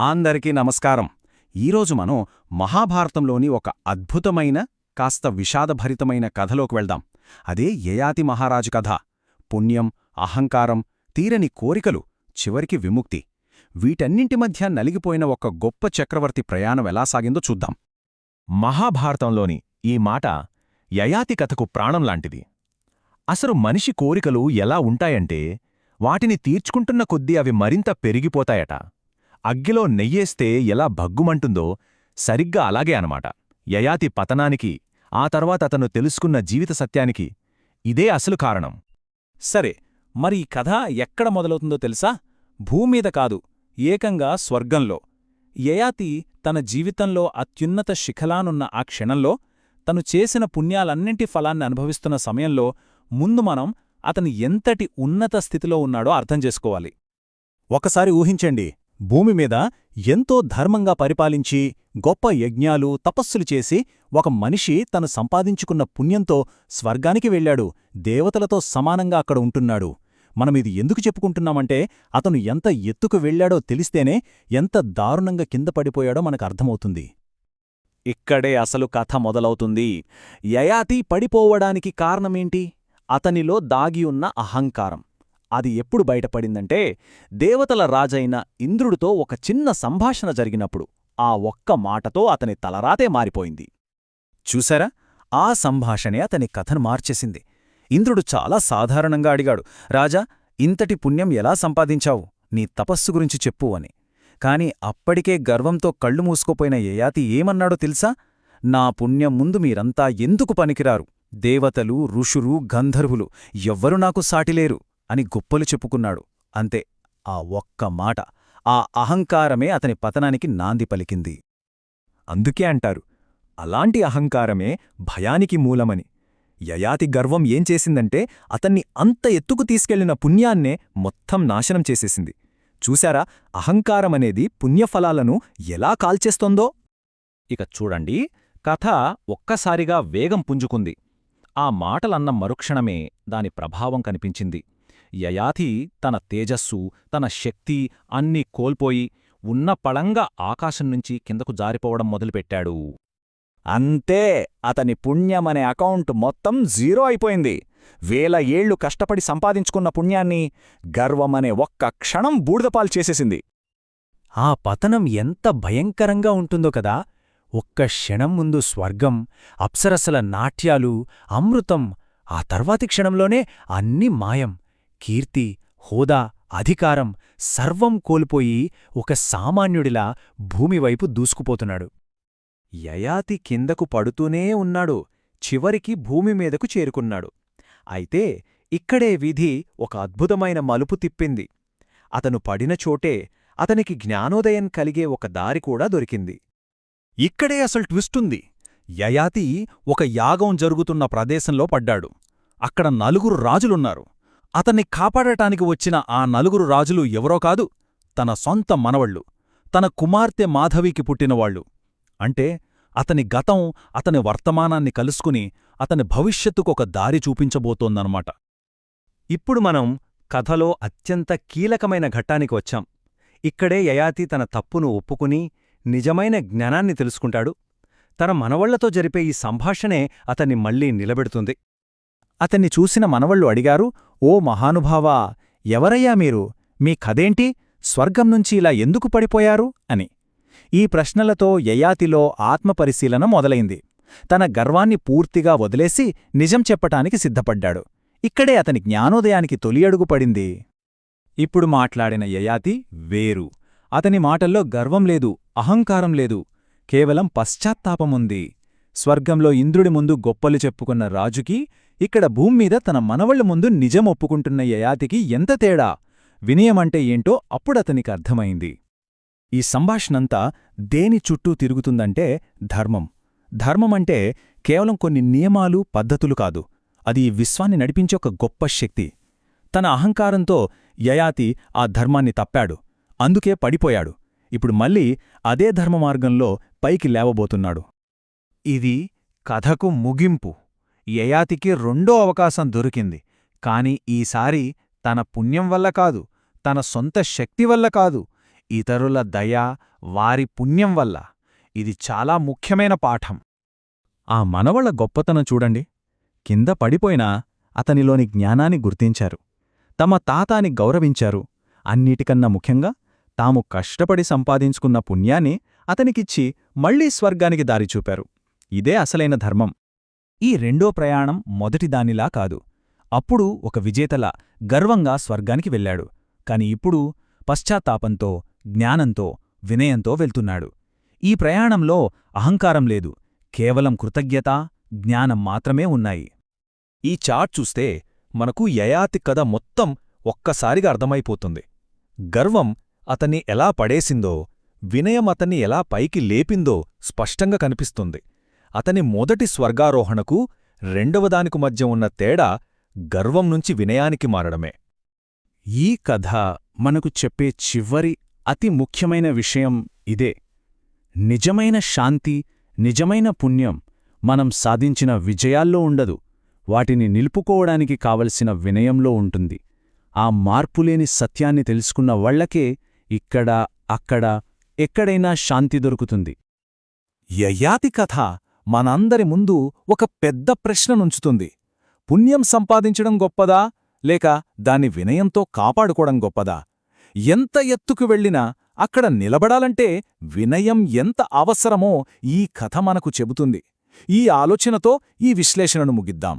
అందరికీ నమస్కారం. ఈరోజు మనం మహాభారతంలోని ఒక అద్భుతమైన కాస్త విషాదభరితమైన కథలోకి వెళ్దాం. అదే యయాతి మహారాజు కథ. పుణ్యం అహంకారం తీరని కోరికలు చివరికి విముక్తి. వీటన్నింటి మధ్య నలిగిపోయిన ఒక గొప్ప చక్రవర్తి ప్రయాణం ఎలా సాగిందో చూద్దాం. మహాభారతంలోని ఈ మాట యయాతి కథకు ప్రాణం లాంటిది. అసలు మనిషి కోరికలు ఎలా ఉంటాయంటే వాటిని తీర్చుకుంటున్న కొద్దీ అవి మరింత పెరిగిపోతాయట. అగ్గిలో నెయ్యేస్తే ఎలా భగ్గుమంటుందో సరిగ్గా అలాగే అనమాట యయాతి పతనానికి ఆ తర్వాత అతను తెలుసుకున్న జీవిత సత్యానికి ఇదే అసలు కారణం. సరే మరి ఈ కథ ఎక్కడ మొదలవుతుందో తెలుసా? భూమీద కాదు ఏకంగా స్వర్గంలో. యయాతి తన జీవితంలో అత్యున్నత శిఖలానున్న ఆ క్షణంలో తను చేసిన పుణ్యాలన్నింటి ఫలాన్ని అనుభవిస్తున్న సమయంలో ముందు మనం అతను ఎంతటి ఉన్నత స్థితిలో ఉన్నాడో అర్థం చేసుకోవాలి. ఒకసారి ఊహించండి భూమి మీద ఎంతో ధర్మంగా పరిపాలించి గొప్ప యజ్ఞాలు తపస్సులు చేసి ఒక మనిషి తను సంపాదించుకున్న పుణ్యంతో స్వర్గానికి వెళ్ళాడు. దేవతలతో సమానంగా అక్కడ ఉంటున్నాడు. మనమిది ఎందుకు చెప్పుకుంటున్నామంటే అతను ఎంత ఎత్తుకు వెళ్ళాడో తెలిస్తేనే ఎంత దారుణంగా కింద పడిపోయాడో మనకు అర్థమవుతుంది. ఇక్కడే అసలు కథ మొదలవుతుంది. యయాతి పడిపోవడానికి కారణమేంటి? అతనిలో దాగియున్న అహంకారం. అది ఎప్పుడు బయటపడిందంటే దేవతల రాజైన ఇంద్రుడితో ఒక చిన్న సంభాషణ జరిగినప్పుడు ఆ ఒక్క మాటతో అతని తలరాతే మారిపోయింది. చూసారా ఆ సంభాషణే అతని కథను మార్చేసింది. ఇంద్రుడు చాలా సాధారణంగా అడిగాడు రాజా ఇంతటి పుణ్యం ఎలా సంపాదించావు? నీ తపస్సు గురించి చెప్పు అని. కాని అప్పటికే గర్వంతో కళ్ళు మూసుకోపోయిన యయాతి ఏమన్నాడో తెలుసా? నా పుణ్యం ముందు మీరంతా ఎందుకు పనికిరారు? దేవతలు ఋషులు గంధర్వులు ఎవ్వరు నాకు సాటిలేరు అని గొప్పలు చెప్పుకున్నాడు. అంతే ఆ ఒక్క మాట ఆ అహంకారమే అతని పతనానికి నాంది పలికింది. అందుకే అంటారు అలాంటి అహంకారమే భయానికి మూలమని. యయాతి గర్వం ఏం చేసిందంటే అతన్ని అంత ఎత్తుకు తీసుకెళ్ళిన పుణ్యాన్నే మొత్తం నాశనం చేసేసింది. చూశారా అహంకారమనేది పుణ్యఫలాలను ఎలా కాల్చేస్తోందో? ఇక చూడండి కథ ఒక్కసారిగా వేగం పుంజుకుంది. ఆ మాటలన్న మరుక్షణమే దాని ప్రభావం కనిపించింది. యయాతి తన తేజస్సు తన శక్తి అన్నీ కోల్పోయి ఉన్న పళంగా ఆకాశం నుంచి కిందకు జారిపోవడం మొదలుపెట్టాడు. అంతే అతని పుణ్యమనే అకౌంట్ మొత్తం జీరో అయిపోయింది. వేల ఏళ్ళు కష్టపడి సంపాదించుకున్న పుణ్యాన్ని గర్వమనే ఒక్క క్షణం బూడిదపాలు చేసేసింది. ఆ పతనం ఎంత భయంకరంగా ఉంటుందో కదా! ఒక్క క్షణం ముందు స్వర్గం అప్సరసల నాట్యాలు అమృతం ఆ తర్వాతి క్షణంలోనే అన్నీ మాయం. కీర్తి హోదా అధికారం సర్వం కోల్పోయి ఒక సామాన్యుడిలా భూమివైపు దూసుకుపోతున్నాడు. యయాతి కిందకు పడుతూనే ఉన్నాడు చివరికి భూమిమీదకు చేరుకున్నాడు. అయితే ఇక్కడే విధి ఒక అద్భుతమైన మలుపు తిప్పింది. అతను పడిన చోటే అతనికి జ్ఞానోదయం కలిగే ఒక దారి కూడా దొరికింది. ఇక్కడే అసలు ట్విస్టుంది యయాతి ఒక యాగం జరుగుతున్న ప్రదేశంలో పడ్డాడు. అక్కడ నలుగురు రాజులున్నారు. అతన్ని కాపాడటానికి వచ్చిన ఆ నలుగురు రాజులు ఎవరో కాదు తన సొంత మనవళ్ళు తన కుమార్తె మాధవికి పుట్టినవాళ్ళు అంటే అతని గతం అతని వర్తమానాన్ని కలుసుకుని అతని భవిష్యత్తుకొక దారి చూపించబోతోందన్నమాట. ఇప్పుడు మనం కథలో అత్యంత కీలకమైన ఘట్టానికి వచ్చాం. ఇక్కడే యయాతి తన తప్పును ఒప్పుకుని నిజమైన జ్ఞానాన్ని తెలుసుకుంటాడు. తన మనవళ్ళతో జరిపే ఈ సంభాషణే అతన్ని మళ్ళీ నిలబెడుతుంది. అతన్ని చూసిన మనవళ్ళు అడిగారు ఓ మహానుభావా ఎవరయ్యా మీరు? మీ కథేంటి? స్వర్గం నుంచి ఇలా ఎందుకు పడిపోయారు? అని. ఈ ప్రశ్నలతో యయాతిలో ఆత్మపరిశీలన మొదలైంది. తన గర్వాన్ని పూర్తిగా వదిలేసి నిజం చెప్పటానికి సిద్ధపడ్డాడు. ఇక్కడే అతని జ్ఞానోదయానికి తొలియడుగు పడింది. ఇప్పుడు మాట్లాడిన యయాతి వేరు. అతని మాటల్లో గర్వం లేదు అహంకారం లేదు. కేవలం పశ్చాత్తాపముంది. స్వర్గంలో ఇంద్రుడి ముందు గొప్పలు చెప్పుకున్న రాజుకి ఇక్కడ భూమ్మీద తన మనవళ్ళ ముందు నిజం ఒప్పుకుంటున్న యయాతికి ఎంత తేడా? వినయమంటే ఏంటో అప్పుడతనికి అర్థమైంది. ఈ సంభాషణంతా దేని చుట్టూ తిరుగుతుందంటే ధర్మం. ధర్మమంటే కేవలం కొన్ని నియమాలు పద్ధతులు కాదు. అది ఈ విశ్వాన్ని నడిపించే ఒక గొప్ప శక్తి. తన అహంకారంతో యయాతి ఆ ధర్మాన్ని తప్పాడు. అందుకే పడిపోయాడు. ఇప్పుడు మళ్ళీ అదే ధర్మమార్గంలో పైకి లేవబోతున్నాడు. ఇది కథకు ముగింపు. యయాతికి రెండో అవకాశం దొరికింది. కాని ఈసారి తన పుణ్యం వల్ల కాదు తన సొంత శక్తి వల్ల కాదు ఇతరుల దయ వారి పుణ్యం వల్ల. ఇది చాలా ముఖ్యమైన పాఠం. ఆ మనవళ్ళ గొప్పతనం చూడండి. కింద పడిపోయినా అతనిలోని జ్ఞానాన్ని గుర్తించారు. తమ తాతాని గౌరవించారు. అన్నిటికన్నా ముఖ్యంగా తాము కష్టపడి సంపాదించుకున్న పుణ్యాన్ని అతనికిచ్చి మళ్ళీ స్వర్గానికి దారిచూపారు. ఇదే అసలైన ధర్మం. ఈ రెండో ప్రయాణం మొదటిదానిలా కాదు. అప్పుడు ఒక విజేతలా గర్వంగా స్వర్గానికి వెళ్ళాడు. కాని ఇప్పుడు పశ్చాత్తాపంతో జ్ఞానంతో వినయంతో వెళ్తున్నాడు. ఈ ప్రయాణంలో అహంకారం లేదు. కేవలం కృతజ్ఞత జ్ఞానం మాత్రమే ఉన్నాయి. ఈ చాట్ చూస్తే మనకు యయాతి కథ మొత్తం ఒక్కసారిగా అర్థమైపోతుంది. గర్వం అతన్ని ఎలా పడేసిందో వినయం అతన్ని ఎలా పైకి లేపిందో స్పష్టంగా కనిపిస్తుంది. అతని మొదటి స్వర్గారోహణకు రెండవదానికి మధ్య ఉన్న తేడా గర్వం నుంచి వినయానికి మారడమే. ఈ కథ మనకు చెప్పే చివరి అతి ముఖ్యమైన విషయం ఇదే. నిజమైన శాంతి నిజమైన పుణ్యం మనం సాధించిన విజయాల్లో ఉండదు వాటిని నిలుపుకోవడానికి కావలసిన వినయంలో ఉంటుంది. ఆ మార్పులేని సత్యాన్ని తెలుసుకున్న వాళ్ళకే ఇక్కడ అక్కడ ఎక్కడైనా శాంతి దొరుకుతుంది. యయాతి కథ మనందరి ముందు ఒక పెద్ద ప్రశ్ననుంచుతుంది పుణ్యం సంపాదించడం గొప్పదా? లేక దాన్ని వినయంతో కాపాడుకోవడం గొప్పదా? ఎంత ఎత్తుకు వెళ్ళినా అక్కడ నిలబడాలంటే వినయం ఎంత అవసరమో ఈ కథ మనకు చెబుతుంది. ఈ ఆలోచనతో ఈ విశ్లేషణను ముగిద్దాం.